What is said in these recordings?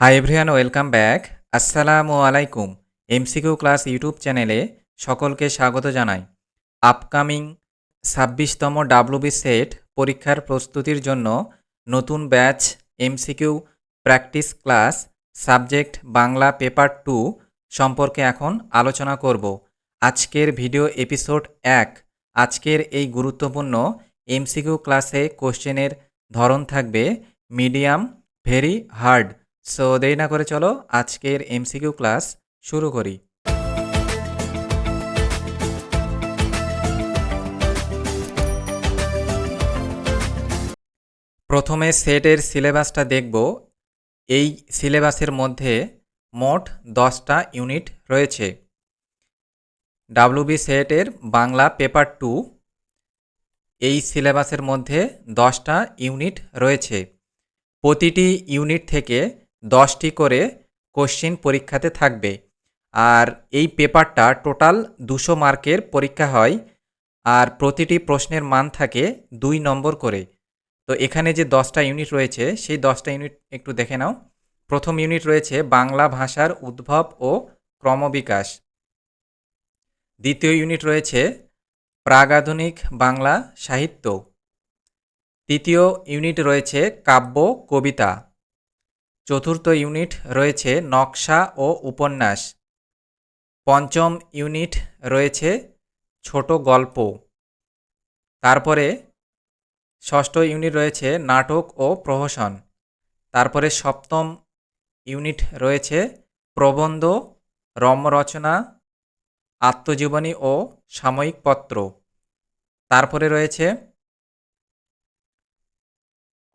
Hi everyone welcome back আসসালামু আলাইকুম MCQ class YouTube চ্যানেলে সকলকে স্বাগত জানাই। আপকামিং ছাব্বিশতম ডাব্লুবি সেট পরীক্ষার প্রস্তুতির জন্য নতুন batch MCQ practice class subject Bangla paper two সম্পর্কে এখন আলোচনা করব। আজকের ভিডিও এপিসোড এক। আজকের এই গুরুত্বপূর্ণ এমসিকিউ ক্লাসে কোশ্চেনের ধরন থাকবে মিডিয়াম ভেরি হার্ড সো দেরি না করে চলো, আজকের এমসিকিউ ক্লাস শুরু করি। প্রথমে সেটের সিলেবাসটা দেখব। এই সিলেবাসের মধ্যে মোট দশটা ইউনিট রয়েছে। ডাব্লুবি সেটের বাংলা পেপার টু, এই সিলেবাসের মধ্যে দশটা ইউনিট রয়েছে। প্রতিটি ইউনিট থেকে দশটি করে কোশ্চিন পরীক্ষাতে থাকবে। আর এই পেপারটা টোটাল দুশো মার্কের পরীক্ষা হয়। আর প্রতিটি প্রশ্নের মান থাকে দুই নম্বর করে। তো এখানে যে দশটা ইউনিট রয়েছে, সেই দশটা ইউনিট একটু দেখে নাও। প্রথম ইউনিট রয়েছে বাংলা ভাষার উদ্ভব ও ক্রমবিকাশ। দ্বিতীয় ইউনিট রয়েছে প্রাগাধুনিক বাংলা সাহিত্য। তৃতীয় ইউনিট রয়েছে কাব্য কবিতা। চতুর্থ ইউনিট রয়েছে নকশা ও উপন্যাস। পঞ্চম ইউনিট রয়েছে ছোট গল্প। তারপরে ষষ্ঠ ইউনিট রয়েছে নাটক ও প্রহসন। তারপরে সপ্তম ইউনিট রয়েছে প্রবন্ধ, রম্যরচনা, আত্মজীবনী ও সাময়িক পত্র। তারপরে রয়েছে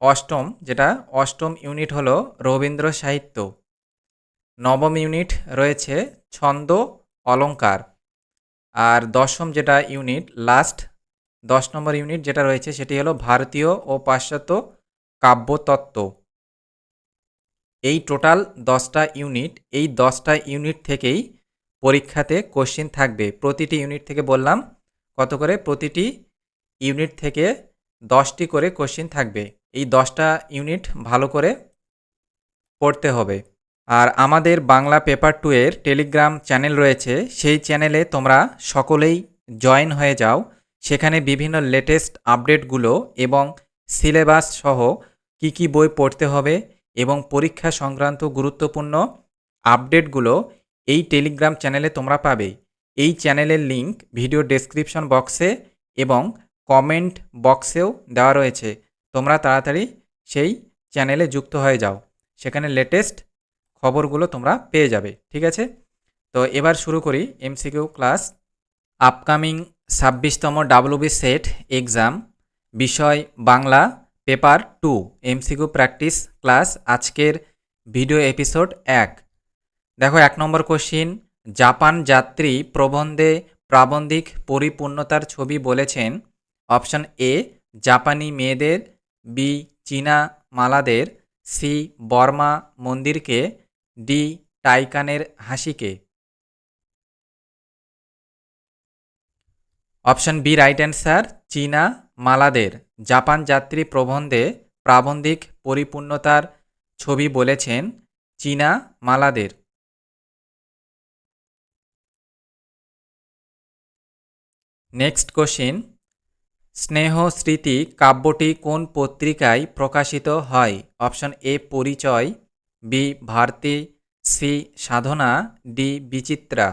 অষ্টম, যেটা অষ্টম ইউনিট হলো রবীন্দ্র সাহিত্য। নবম ইউনিট রয়েছে ছন্দ, অলঙ্কার। আর দশম যেটা ইউনিট লাস্ট দশ নম্বর ইউনিট যেটা রয়েছে সেটি হলো ভারতীয় ও পাশ্চাত্য কাব্যতত্ত্ব। এই টোটাল দশটা ইউনিট, এই দশটা ইউনিট থেকেই পরীক্ষাতে কোশ্চিন থাকবে। প্রতিটি ইউনিট থেকে বললাম কত করে? প্রতিটি ইউনিট থেকে দশটি করে কোশ্চিন থাকবে। এই দশটা ইউনিট ভালো করে পড়তে হবে। আর আমাদের বাংলা পেপার টু এর টেলিগ্রাম চ্যানেল রয়েছে, সেই চ্যানেলে তোমরা সকলেই জয়েন হয়ে যাও। সেখানে বিভিন্ন লেটেস্ট আপডেটগুলো এবং সিলেবাস সহ কি কি বই পড়তে হবে এবং পরীক্ষা সংক্রান্ত গুরুত্বপূর্ণ আপডেটগুলো এই টেলিগ্রাম চ্যানেলে তোমরা পাবে। এই চ্যানেলের লিংক ভিডিও ডেসক্রিপশন বক্সে এবং কমেন্ট বক্সেও দেওয়া রয়েছে। তোমরা তাড়াতাড়ি সেই চ্যানেলে যুক্ত হয়ে যাও। সেখানে লেটেস্ট খবরগুলো তোমরা পেয়ে যাবে, ঠিক আছে? তো এবার শুরু করি এমসিকিউ ক্লাস আপকামিং ছাব্বিশতম ডাব্লুবি সেট এক্সাম বিষয় Bangla paper two MCQ practice class আজকের ভিডিও এপিসোড এক। দেখো, এক নম্বর কোশ্চিন জাপান যাত্রী প্রবন্ধে প্রাবন্ধিক পরিপূর্ণতার ছবি বলেছেন অপশন এ জাপানি মেয়েদের বি, চীনা মালাদের, সি, বর্মা মন্দিরকে, ডি, টাইকানের হাসিকে। অপশন বি, রাইট অ্যান্সার, চীনা মালাদের। জাপান যাত্রী প্রবন্ধে প্রাবন্ধিক পরিপূর্ণতার ছবি বলেছেন চীনা মালাদের। নেক্সট কোশ্চিন স্নেহ স্মৃতি কাব্যটি কোন পত্রিকায় প্রকাশিত হয়? Option A, Parichay, B, Bharati, C, Sadhana, D, Bichitra.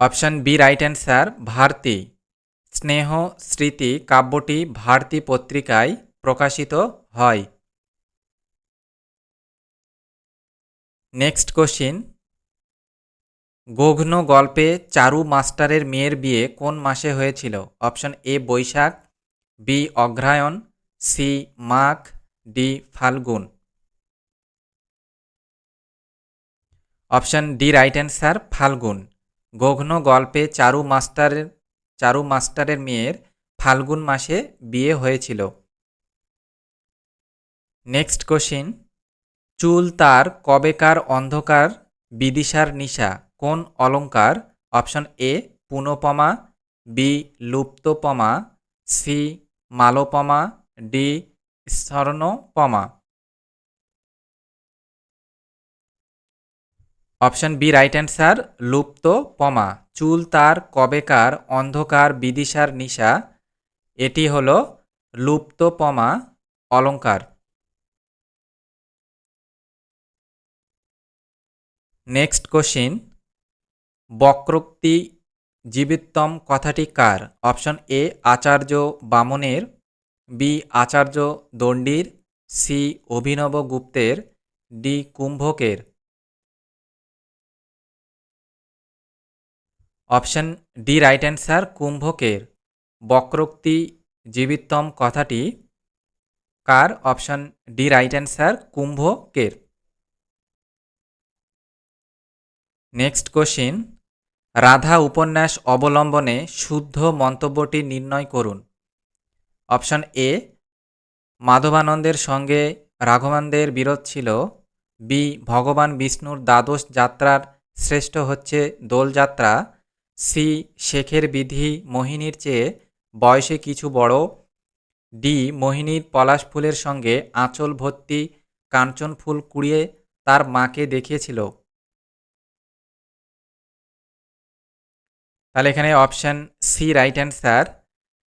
Option B, right answer, Bharati. স্নেহ স্মৃতি কাব্যটি ভারতী পত্রিকায় প্রকাশিত হয়। নেক্সট কোশ্চিন গঘন গল্পে চারু মাস্টারের মেয়ের বিয়ে কোন মাসে হয়েছিল? অপশন এ, বৈশাখ, বি অগ্রহায়ণ সি, মাঘ, ডি, ফাল্গুন। অপশন ডি, রাইট অ্যান্সার, ফাল্গুন। গঘন গল্পে চারু মাস্টারের চারু মাস্টারের মেয়ের ফাল্গুন মাসে বিয়ে হয়েছিল। নেক্সট কোশ্চিন, চুল তার কবেকার অন্ধকার বিদিশার নিশা? কোন অলঙ্কার? অপশন এ, পুনপমা, বি, লুপ্তপমা, সি, মালোপমা, ডি, স্বর্ণপমা। অপশন বি, রাইট অ্যান্সার লুপ্ত পমা চুল তার কবেকার, অন্ধকার, বিদিশার নিশা। এটি হল লুপ্ত পমা অলঙ্কার। Next question. বক্রোক্তি জীবিত্তম কথাটি কার? অপশন এ, আচার্য বামনের, বি, আচার্য দণ্ডির, সি, অভিনব গুপ্তের, ডি, কুম্ভকের। অপশন ডি, রাইট অ্যান্সার, কুম্ভকের। বক্রোক্তি জীবিত্তম কথাটি কার? অপশন ডি, রাইট অ্যান্সার, কুম্ভকের। নেক্সট কোশ্চিন রাধা উপন্যাস অবলম্বনে শুদ্ধ মন্তব্যটি নির্ণয় করুন। অপশন এ, মাধবানন্দের সঙ্গে রাঘবানন্দের বিরোধ ছিল। বি, ভগবান বিষ্ণুর দ্বাদশ যাত্রার শ্রেষ্ঠ হচ্ছে দোলযাত্রা। সি, শেখের বিধি মোহিনীর চেয়ে বয়সে কিছু বড়। ডি, মোহিনীর পলাশ ফুলের সঙ্গে আঁচল ভর্তি কাঞ্চন ফুল কুড়িয়ে তার মাকে দেখিয়েছিল। তাহলে এখানে option C right answer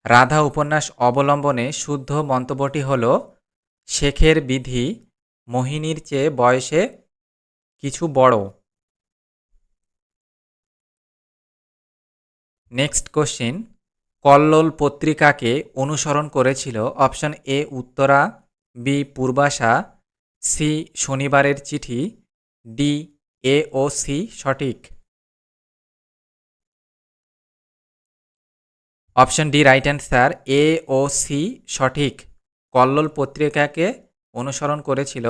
Radha উপন্যাস অবলম্বনে শুদ্ধ মন্তব্যটি হল, শেখের বিধি মোহিনীর চেয়ে বয়সে কিছু বড়। নেক্সট কোশ্চিন কল্লোল পত্রিকাকে অনুসরণ করেছিল? Option A Uttara B Purbasha C শনিবারের চিঠি ডি এ ও সি সঠিক। Option D right answer A O C সঠিক। কল্লোল পত্রিকাকে অনুসরণ করেছিল।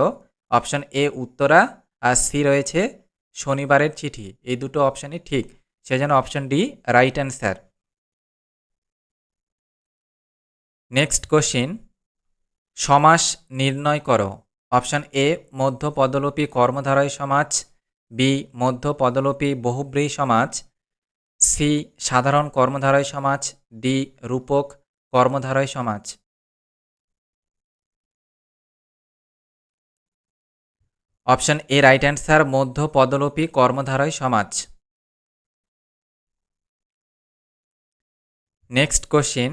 অপশন এ উত্তরা, আর সি রয়েছে শনিবারের চিঠি। এই দুটো অপশানই ঠিক। সেজন্য option D right answer next question সমাস নির্ণয় করো। অপশান এ মধ্য পদলোপী কর্মধারয় সমাজ। বি মধ্য পদলোপী বহুব্রী সমাজ। সি, সাধারণ কর্মধারয় সমাজ, ডি, রূপক কর্মধারয় সমাজ। অপশন এ, রাইট অ্যান্সার, মধ্য পদলোপী কর্মধারয় সমাজ। Next question.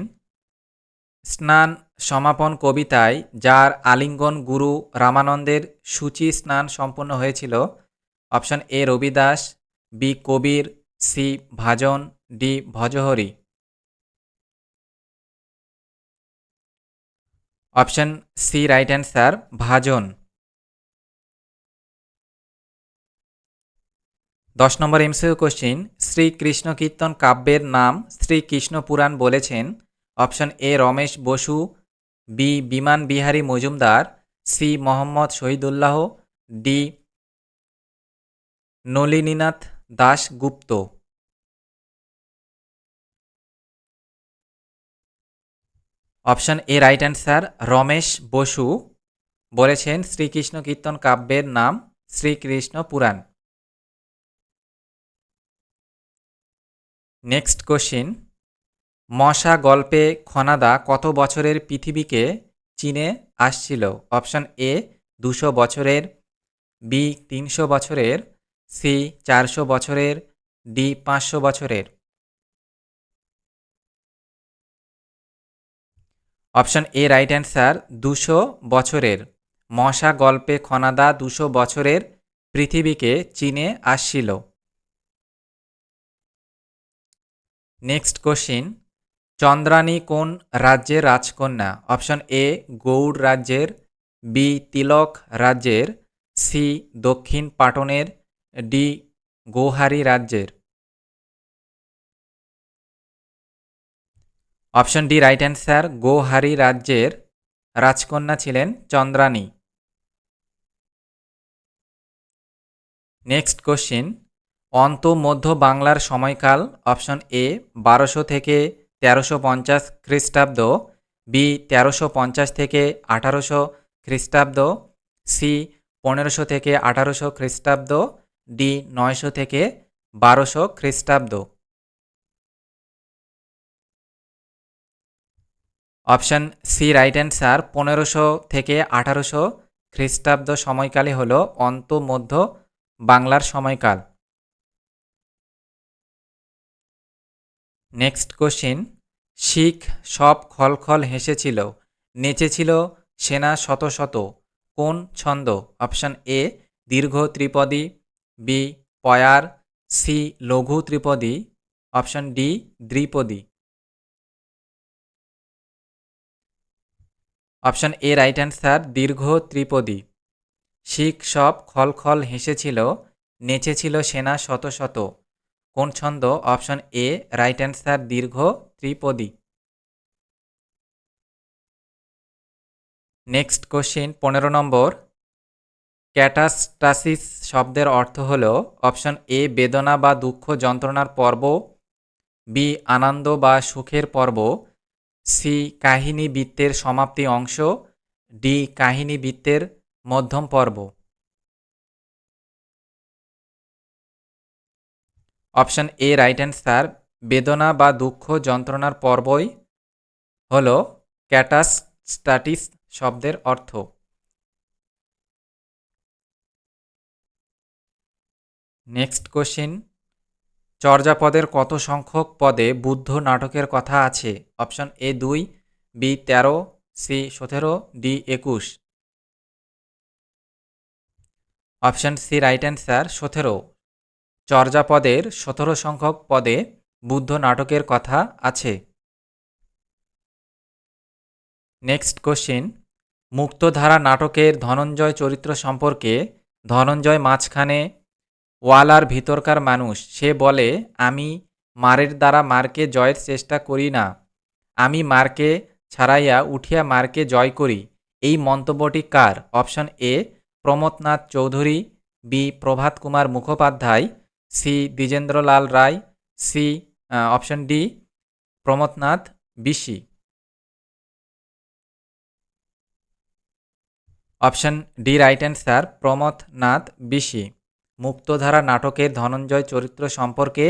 স্নান সমাপন কবিতায় যার আলিঙ্গন গুরু রামানন্দের সূচি স্নান সম্পন্ন হয়েছিল। Option A, Rabidas, B, Kabir C Bhajan, D Bhajahari. Option C right answer, Bhajan. দশ নম্বর এমসিউ কোশ্চিন শ্রীকৃষ্ণ কীর্তন কাব্যের নাম শ্রীকৃষ্ণ পুরাণ বলেছেন। Option A Ramesh Basu, B Biman Bihari Majumdar, C Mohammad Shahidullah, D Nalininath Das Gupta option A right answer, Ramesh Basu বলেছেন শ্রীকৃষ্ণ কীর্তন কাব্যের নাম শ্রীকৃষ্ণ পুরাণ। Next question, মশা গল্পে খনাদা কত বছরের পৃথিবীকে চীনে আসছিল? অপশন এ, দুশো বছরের, বি, তিনশো বছরের সি চারশো বছরের, ডি পাঁচশো বছরের। অপশন এ রাইট অ্যান্সার, দুশো বছরের। মশা গল্পে খনাদা দুশো বছরের, পৃথিবীকে চীনে আসছিল। নেক্সট কোশ্চিন চন্দ্রানী কোন রাজ্যের রাজকন্যা? অপশন এ, গৌড় রাজ্যের, বি, তিলক রাজ্যের, সি, দক্ষিণ পাটনের ডি গোহারি রাজ্যের। Option D right answer Gohari রাজ্যের রাজকন্যা ছিলেন চন্দ্রানী নেক্সট কোশ্চিন অন্ত মধ্য বাংলার সময়কাল, অপশন এ বারোশো থেকে তেরোশো পঞ্চাশ খ্রিস্টাব্দ বি তেরোশো পঞ্চাশ থেকে আঠারোশো খ্রিস্টাব্দ সি পনেরোশো থেকে আঠারোশো খ্রিস্টাব্দ ডি নয়শো থেকে বারোশো খ্রিস্টাব্দ। অপশান সি রাইট অ্যান্সার, পনেরোশো থেকে আঠারোশো খ্রিস্টাব্দ সময়কালে হল অন্ত মধ্য বাংলার সময়কাল। নেক্সট কোশ্চিন, শিখ সব খলখল হেসেছিল নেচেছিল সেনা শত শত, কোন ছন্দ? অপশান এ, দীর্ঘ ত্রিপদী বি, পয়ার, সি, লঘু ত্রিপদী, অপশান ডি, দ্বিপদী। অপশান এ রাইট অ্যান্সার দীর্ঘ ত্রিপদী। শিখ সব খলখল হেসেছিল নেচেছিল সেনা শত শত। কোন ছন্দ? অপশান এ রাইট অ্যান্সার দীর্ঘ ত্রিপদী। নেক্সট কোশ্চিন পনেরো নম্বর। ক্যাটাস্টাসিস শব্দের অর্থ হল অপশন এ, বেদনা বা দুঃখ যন্ত্রণার পর্ব, বি, আনন্দ বা সুখের পর্ব, সি, কাহিনী বৃত্তের সমাপ্তি অংশ, ডি, কাহিনী বৃত্তের মধ্যম পর্ব। অপশন এ, রাইট অ্যান্সার, বেদনা বা দুঃখ যন্ত্রণার পর্বই হল ক্যাটাস্টাটিস শব্দের অর্থ। নেক্সট কোশ্চিন চর্যাপদের কত সংখ্যক পদে বুদ্ধ নাটকের কথা আছে? অপশন এ দুই বি তেরো সি সতেরো ডি একুশ। অপশন সি রাইট অ্যান্সার সতেরো। চর্যাপদের সতেরো সংখ্যক পদে বুদ্ধ নাটকের কথা আছে। নেক্সট কোশ্চিন মুক্তধারা নাটকের ধনঞ্জয় চরিত্র সম্পর্কে ধনঞ্জয় মাঝখানে ওয়ালার ভিতরকার মানুষ। সে বলে, আমি মারের দ্বারা মারকে জয়ের চেষ্টা করি না। আমি মারকে ছাড়াইয়া উঠিয়া মারকে জয় করি। এই মন্তব্যটি কার? Option A Pramathanath Chaudhuri, B, Prabhat Kumar Mukhopadhyay, C, Dwijendralal Roy, C option D Pramathanath Bishi. Option D, right answer Pramathanath Bishi. Muktadhara নাটকের ধনঞ্জয় চরিত্র সম্পর্কে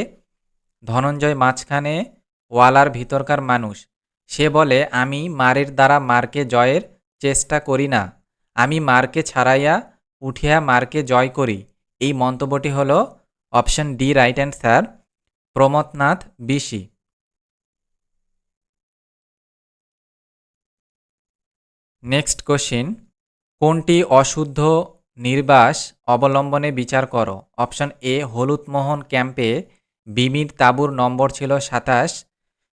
ধনঞ্জয় মাঝখানে ওয়ালার ভিতরকার মানুষ। সে বলে, আমি মারের দ্বারা মারকে জয়ের চেষ্টা করি না। আমি মারকে ছাড়াইয়া উঠিয়া মারকে জয় করি। এই মন্তব্যটি হল option D, right answer Pramathanath Bishi. Next question, কোনটি অশুদ্ধ নির্বাস, অবলম্বনে বিচার করো। অপশন এ, হলুদমোহন ক্যাম্পে বিমির তাঁবুর নম্বর ছিল সাতাশ।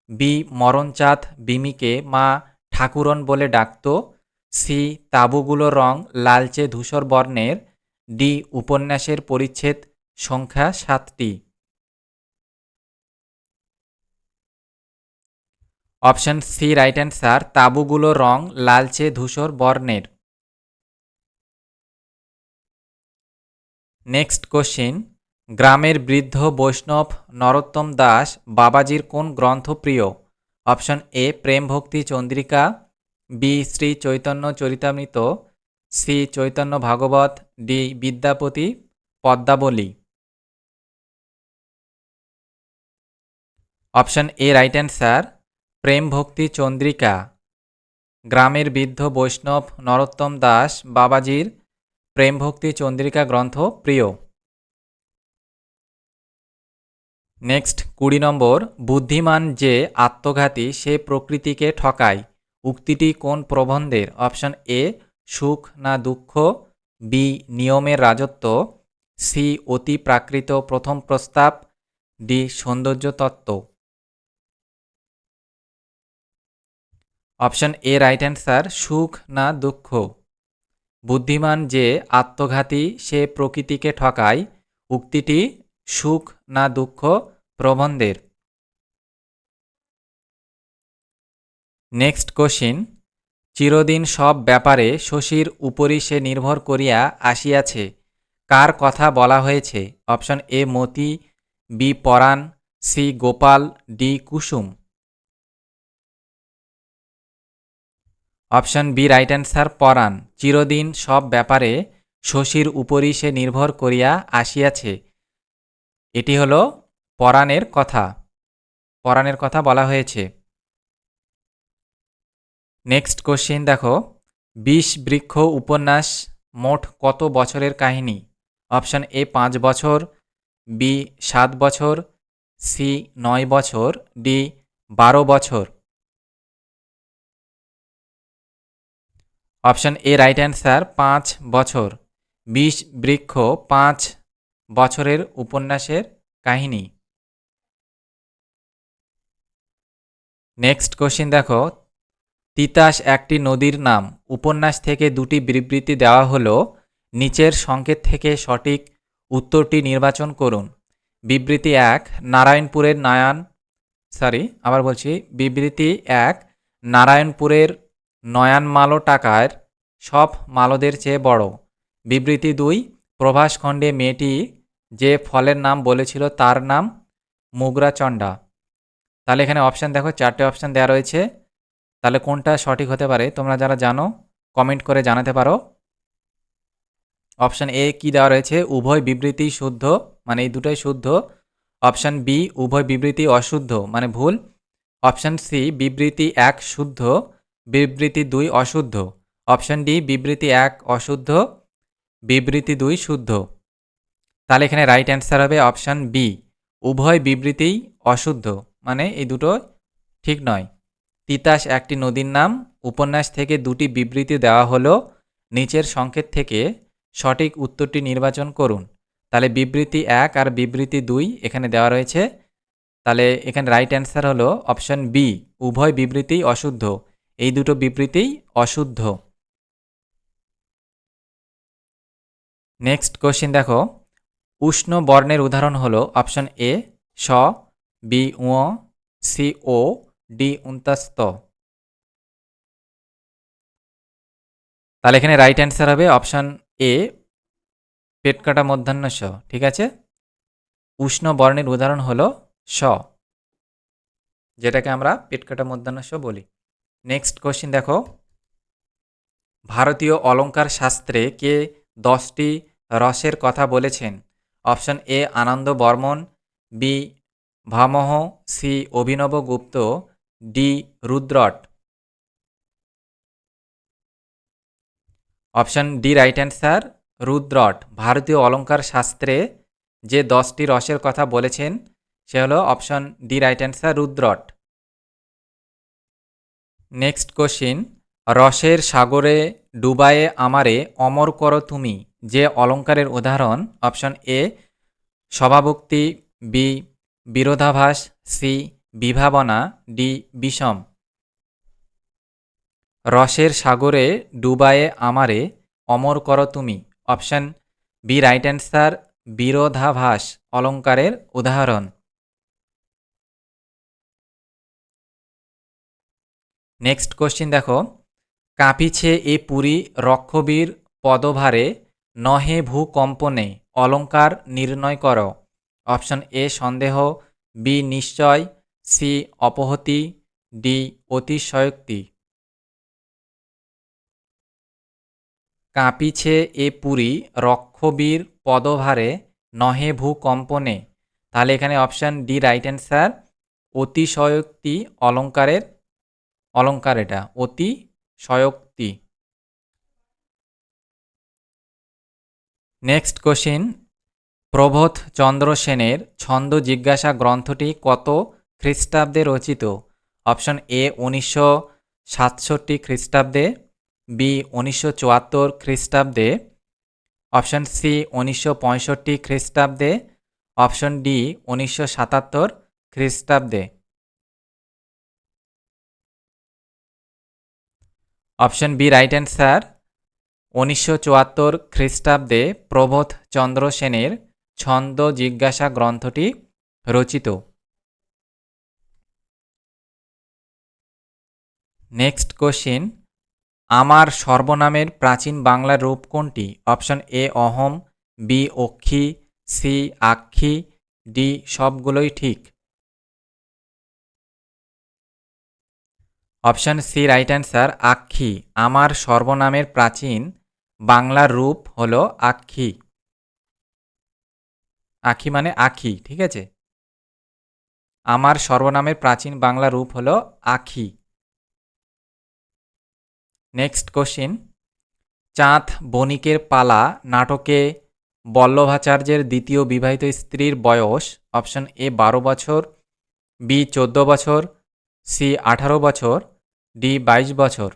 বি, মরণচাঁদ বিমিকে মা ঠাকুরন বলে ডাকত। সি, তাঁবুগুলোর রং লালচে ধূসর বর্ণের। ডি, উপন্যাসের পরিচ্ছেদ সংখ্যা সাতটি। অপশন সি, রাইট অ্যান্সার, তাঁবুগুলোর রং লালচে ধূসর বর্ণের। নেক্সট কোশ্চিন গ্রামের বৃদ্ধ বৈষ্ণব নরোত্তম দাস বাবাজির কোন গ্রন্থ প্রিয়? Option A Prem Bhakti Chandrika. B Shri Chaitanya Charitamrita. C Chaitanya Bhagavat. D Vidyapati Padmabali. Option A right answer Prem Bhakti Chandrika. গ্রামের বৃদ্ধ বৈষ্ণব নরোত্তম দাস বাবাজির প্রেম ভক্তি চন্দ্রিকা গ্রন্থ, প্রিয়। নেক্সট, কুড়ি নম্বর, বুদ্ধিমান যে আত্মঘাতী সে প্রকৃতিকে ঠকায়। উক্তিটি কোন প্রবন্ধের? অপশন এ, সুখ না দুঃখ। বি, নিয়মের রাজত্ব। সি, অতি প্রাকৃত প্রথম প্রস্তাব। ডি, সৌন্দর্য তত্ত্ব। অপশন এ, রাইট অ্যান্সার, সুখ না দুঃখ। বুদ্ধিমান যে আত্মঘাতী সে প্রকৃতিকে ঠকায়, উক্তিটি সুখ না দুঃখ প্রবন্ধের। নেক্সট কোশ্চিন, চিরদিন সব ব্যাপারে শশীর উপরই সে নির্ভর করিয়া আসিয়াছে, কার কথা বলা হয়েছে? Option A Moti, B Poran, C Gopal, D Kusum. Option B right answer, Poran. চিরদিন সব ব্যাপারে শশীর উপরই সে নির্ভর করিয়া আসিয়াছে। এটি হল পরাণের কথা। পরাণের কথা বলা হয়েছে। নেক্সট কোশ্চিন দেখো। বিষ বৃক্ষ উপন্যাস, মোট কত বছরের কাহিনী? অপশান এ পাঁচ বছর, বি সাত বছর, সি নয় বছর, ডি বারো বছর। অপশান এ রাইট অ্যান্সার পাঁচ বছর। বিষ বৃক্ষ, পাঁচ বছরের উপন্যাসের কাহিনী। নেক্সট কোশ্চিন দেখো। তিতাস একটি নদীর নাম। উপন্যাস থেকে দুটি বিবৃতি দেওয়া হলো, নিচের সংকেত থেকে সঠিক উত্তরটি নির্বাচন করুন। বিবৃতি এক, নারায়ণপুরের নারায়ণ সরি আবার বলছি, বিবৃতি এক, নারায়ণপুরের নয়ানমালো টাকার সব মালদের চেয়ে বড়। বিবৃতি দুই প্রভাসখণ্ডে মেয়েটি যে ফলের নাম বলেছিল তার নাম মুগরাচণ্ডা তাহলে এখানে অপশান দেখো, চারটে অপশান দেওয়া রয়েছে। তাহলে কোনটা সঠিক হতে পারে তোমরা যারা জানো কমেন্ট করে জানাতে পারো। অপশান এ কি দেওয়া রয়েছে? উভয় বিবৃতি শুদ্ধ মানে এই দুটোই শুদ্ধ। অপশান বি উভয় বিবৃতি অশুদ্ধ মানে ভুল। অপশান সি বিবৃতি এক শুদ্ধ। বিবৃতি দুই অশুদ্ধ। অপশান ডি, বিবৃতি এক অশুদ্ধ, বিবৃতি দুই শুদ্ধ। তাহলে এখানে রাইট অ্যান্সার হবে অপশান বি উভয় বিবৃতিই অশুদ্ধ মানে এই দুটো ঠিক নয়। তিতাস একটি নদীর নাম, উপন্যাস থেকে দুটি বিবৃতি দেওয়া হলো, নিচের সংকেত থেকে সঠিক উত্তরটি নির্বাচন করুন। তাহলে বিবৃতি এক আর বিবৃতি দুই এখানে দেওয়া রয়েছে। তাহলে এখানে রাইট অ্যান্সার হলো অপশন বি উভয় বিবৃতি অশুদ্ধ। এই দুটো বিবৃতিই অশুদ্ধ। নেক্সট কোশ্চিন দেখো। উষ্ণ বর্ণের উদাহরণ হলো অপশন এ স, বি উ সি, ও, ডি উন্তস্ত তাহলে এখানে রাইট অ্যান্সার হবে অপশন এ পেট কাটা মধ্যাহ্ন স, ঠিক আছে? উষ্ণ বর্ণের উদাহরণ হলো স, যেটাকে আমরা পেট কাটা মধ্যাহ্ন স বলি। নেক্সট কোশ্চিন দেখো। ভারতীয় অলঙ্কার শাস্ত্রে কে দশটি রসের কথা বলেছেন? Option A Ananda Barman B Bhamaha C Abhinav Gupta D Rudrata. Option D right answer Rudrata. ভারতীয় অলঙ্কার শাস্ত্রে যে দশটি রসের কথা বলেছেন, সে হলো option D right answer Rudrata. Next question রসের সাগরে ডুবায়ে আমারে অমর করো তুমি। যে অলঙ্কারের উদাহরণ অপশন এ সভাভুক্তি বি বিরোধাভাস সি বিভাবনা ডি বিষম। রসের সাগরে ডুবায়ে আমারে অমর করো তুমি। অপশন বি রাইট অ্যান্সার বিরোধাভাস, অলঙ্কারের উদাহরণ। নেক্সট কোশ্চিন দেখো। কাঁপিছে এ পুরী রক্ষবীর পদভারে, নহে ভূকম্পনে অলঙ্কার নির্ণয় কর। অপশন এ সন্দেহ বি নিশ্চয় সি অপহতি ডি অতিশয়োক্তি। কাঁপিছে এ পুরী রক্ষবীর পদভারে, নহে ভূকম্পনে তাহলে এখানে অপশান ডি রাইট অ্যান্সার অতিশয়োক্তি, অলঙ্কারের অলঙ্কার এটা অতিশয়োক্তি নেক্সট কোশ্চিন প্রবোধ চন্দ্র সেনের ছন্দ জিজ্ঞাসা গ্রন্থটি কত খ্রিস্টাব্দে রচিত? অপশন এ উনিশশো সাতষট্টি খ্রিস্টাব্দে বি উনিশশো চুয়াত্তর খ্রিস্টাব্দে অপশন সি উনিশশো পঁয়ষট্টি খ্রিস্টাব্দে অপশন ডি উনিশশো সাতাত্তর খ্রিস্টাব্দে। অপশন বি রাইট অ্যান্সার উনিশশো চুয়াত্তর খ্রিস্টাব্দে প্রবোধ চন্দ্র সেনের ছন্দ জিজ্ঞাসা গ্রন্থটি রচিত। নেক্সট কোশ্চিন আমার সর্বনামের প্রাচীন বাংলা রূপ কোনটি? অপশন এ, অহম, বি, অক্ষী, সি, আক্ষী, ডি, সবগুলোই ঠিক। অপশন সি রাইট অ্যান্সার আক্ষী। আমার সর্বনামের প্রাচীন বাংলার রূপ হলো আক্ষী। আখি মানে আখি, ঠিক আছে? আমার সর্বনামের প্রাচীন বাংলা রূপ হলো আখি। নেক্সট কোশ্চিন চাঁদ বণিকের পালা, নাটকে বল্লভাচার্যের দ্বিতীয় বিবাহিত স্ত্রীর বয়স, অপশন এ বারো বছর, বি চোদ্দ বছর সি আঠারো বছর, ডি বাইশ বছর।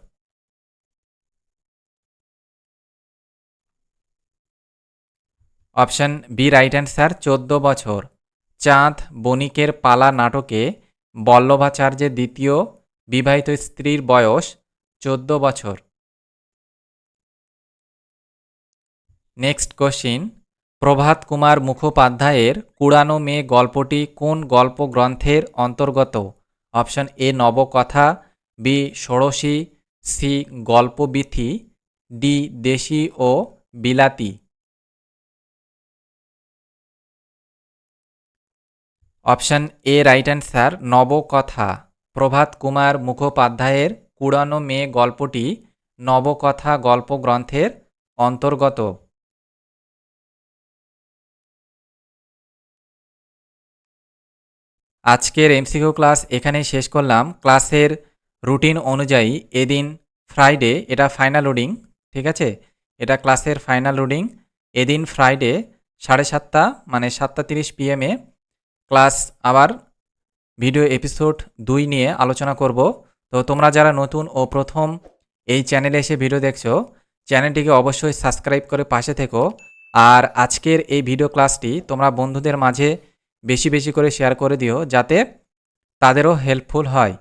অপশন বি রাইট অ্যান্সার, চোদ্দ বছর। চাঁদ বণিকের পালা নাটকে বল্লভাচার্যের দ্বিতীয় বিবাহিত স্ত্রীর বয়স চোদ্দ বছর। নেক্সট কোশ্চিন, প্রভাত কুমার মুখোপাধ্যায়ের কুড়ানো মেয়ে গল্পটি কোন গল্প গ্রন্থের অন্তর্গত? Option A Nabakatha, B Shorashi, C Galpabithi, D দেশি ও বিলাতি। Option A right answer, Nabakatha, Prabhat Kumar মুখোপাধ্যায়ের কুড়ানো মেয়ে গল্পটি নবকথা গল্প গ্রন্থের অন্তর্গত। আজকের এমসিকিউ ক্লাস এখানেই শেষ করলাম। ক্লাসের রুটিন অনুযায়ী এদিন ফ্রাইডে এটা ফাইনাল লোডিং ঠিক আছে? এটা ক্লাসের ফাইনাল লোডিং এদিন ফ্রাইডে সাড়ে সাতটা মানে সাতটা তিরিশ পিএমে ক্লাস আবার ভিডিও এপিসোড দুই নিয়ে আলোচনা করব। তো তোমরা যারা নতুন ও প্রথম এই চ্যানেলে এসে ভিডিও দেখছ চ্যানেলটিকে অবশ্যই সাবস্ক্রাইব করে পাশে থেকো। আর আজকের এই ভিডিও ক্লাসটি তোমরা বন্ধুদের মাঝে বেশি বেশি করে শেয়ার করে দিও যাতে তাদেরও হেল্পফুল হয়।